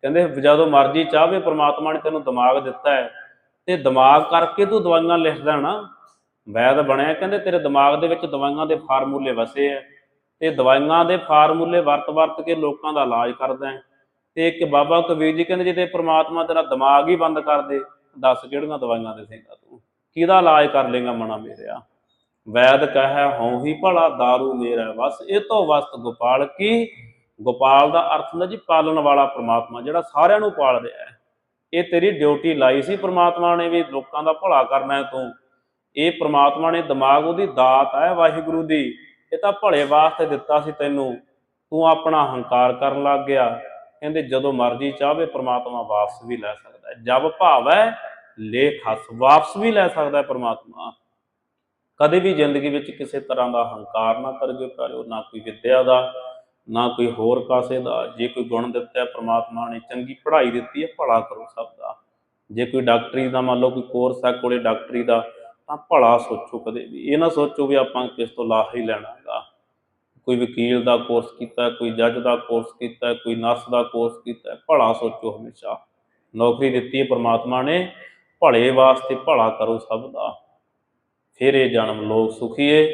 ਕਹਿੰਦੇ, ਜਦੋਂ ਮਰਜ਼ੀ ਚਾਹਵੇ ਪ੍ਰਮਾਤਮਾ ਨੇ ਤੈਨੂੰ ਦਿਮਾਗ ਦਿੱਤਾ ਹੈ, ਤੇ ਦਿਮਾਗ ਕਰਕੇ ਤੂੰ ਦਵਾਈਆਂ ਲਿਖਦਾ ਨਾ। ਵੈਦ ਬਣਿਆ, ਕਹਿੰਦੇ, ਤੇਰੇ ਦਿਮਾਗ ਦੇ ਵਿੱਚ ਦਵਾਈਆਂ ਦੇ ਫਾਰਮੂਲੇ ਵਸੇ ਆ ਤੇ ਦਵਾਈਆਂ ਦੇ ਫਾਰਮੂਲੇ ਵਰਤ ਵਰਤ ਕੇ ਲੋਕਾਂ ਦਾ ਇਲਾਜ ਕਰਦਾ ਹੈ। ਤੇ ਇੱਕ ਬਾਬਾ ਕਬੀਰ ਜੀ ਕਹਿੰਦੇ ਜੇ ਤੇ ਪ੍ਰਮਾਤਮਾ ਤੇਰਾ ਦਿਮਾਗ ਹੀ ਬੰਦ ਕਰ ਦੇ, ਦੱਸ ਕਿਹੜੀਆਂ ਦਵਾਈਆਂ ਦੇ ਦੇਸੇਗਾ ਤੂੰ। ਕਿਹਦਾ ਇਲਾਜ ਕਰ ਲੇਗਾ ਮਨਾ ਮੇਰਿਆ? ਵੈਦ ਕਹੈ, ਹਉ ਹੀ ਭਲਾ दारू ਮੇਰਾ ਬਸ ਇਹ ਤੋਂ ਵਸਤ ਗੋਪਾਲ ਕੀ? ਗੋਪਾਲ ਦਾ ਅਰਥ ਹੁੰਦਾ ਜੀ ਪਾਲਣ ਵਾਲਾ ਪ੍ਰਮਾਤਮਾ, ਜਿਹੜਾ ਸਾਰਿਆਂ ਨੂੰ ਪਾਲ ਰਿਹਾ ਹੈ। ਇਹ ਤੇਰੀ ਡਿਊਟੀ ਲਾਈ ਸੀ ਪ੍ਰਮਾਤਮਾ ਨੇ ਵੀ ਲੋਕਾਂ ਦਾ ਭਲਾ ਕਰਨਾ ਹੈ ਤੂੰ। ਇਹ ਪ੍ਰਮਾਤਮਾ ਨੇ ਦਿਮਾਗ ਉਹਦੀ ਦਾਤ ਹੈ ਵਾਹਿਗੁਰੂ ਦੀ। ਇਹ ਤਾਂ ਭਲੇ ਵਾਸਤੇ ਦਿੱਤਾ ਸੀ ਤੈਨੂੰ। ਤੂੰ ਆਪਣਾ ਹੰਕਾਰ ਕਰਨ ਲੱਗ ਗਿਆ। ਕਹਿੰਦੇ ਜਦੋਂ ਮਰਜ਼ੀ ਚਾਹਵੇ ਪ੍ਰਮਾਤਮਾ ਵਾਪਸ ਵੀ ਲੈ ਸਕਦਾ ਹੈ। ਜਬ ਹੈ ਲੇਖ, ਹੱਸ ਵਾਪਸ ਵੀ ਲੈ ਸਕਦਾ ਹੈ ਪ੍ਰਮਾਤਮਾ। ਕਦੇ ਵੀ ਜ਼ਿੰਦਗੀ ਵਿੱਚ ਕਿਸੇ ਤਰ੍ਹਾਂ ਦਾ ਹੰਕਾਰ ਨਾ ਕਰਿਓ ਪਿਆਰਿਓ, ਨਾ ਕੋਈ ਵਿਦਿਆ ਦਾ, ਨਾ ਕੋਈ ਹੋਰ ਕਾਸੇ ਦਾ। ਜੇ ਕੋਈ ਗੁਣ ਦਿੱਤਾ ਹੈ, ਪ੍ਰਮਾਤਮਾ ਨੇ ਚੰਗੀ ਪੜ੍ਹਾਈ ਦਿੱਤੀ ਹੈ, ਭਲਾ ਕਰੋ ਸਭ ਦਾ। ਜੇ ਕੋਈ ਡਾਕਟਰੀ ਦਾ, ਮੰਨ ਲਓ ਕੋਈ ਕੋਰਸ ਹੈ ਕੋਲੇ ਡਾਕਟਰੀ ਦਾ, ਤਾਂ ਭਲਾ ਸੋਚੋ ਕਦੇ ਵੀ। ਇਹ ਨਾ ਸੋਚੋ ਵੀ ਆਪਾਂ ਕਿਸ ਤੋਂ ਲਾਹਾ ਹੀ ਲੈਣਾ ਹੈਗਾ। ਕੋਈ ਵਕੀਲ ਦਾ ਕੋਰਸ ਕੀਤਾ ਕੋਈ ਜੱਜ ਦਾ ਕੋਰਸ ਕੀਤਾ ਕੋਈ ਨਰਸ ਦਾ ਕੋਰਸ ਕੀਤਾ ਭਲਾ ਸੋਚੋ ਹਮੇਸ਼ਾ। ਨੌਕਰੀ ਦਿੱਤੀ ਹੈ, ਪ੍ਰਮਾਤਮਾ ਨੇ ਭਲੇ ਵਾਸਤੇ ਭਲਾ ਕਰੋ ਸਭ ਦਾ। ਫੇਰੇ ਜਨਮ ਲੋਕ ਸੁਖੀਏ,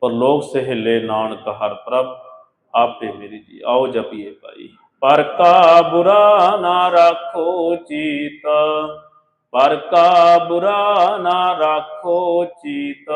ਪਰ ਲੋਕ ਸਹਿਲੇ ਨਾਨਕ ਹਰ ਪ੍ਰਭ, ਆਪੇ ਮੇਰੀ ਜੀ, ਆਓ ਜਪੀਏ ਭਾਈ। ਪਰ ਕਾ ਬੁਰਾ ਨਾ ਰੱਖੋ ਚੀਤ, ਪਰ ਕਾ ਬੁਰਾ ਨਾ ਰੱਖੋ ਚੀਤ।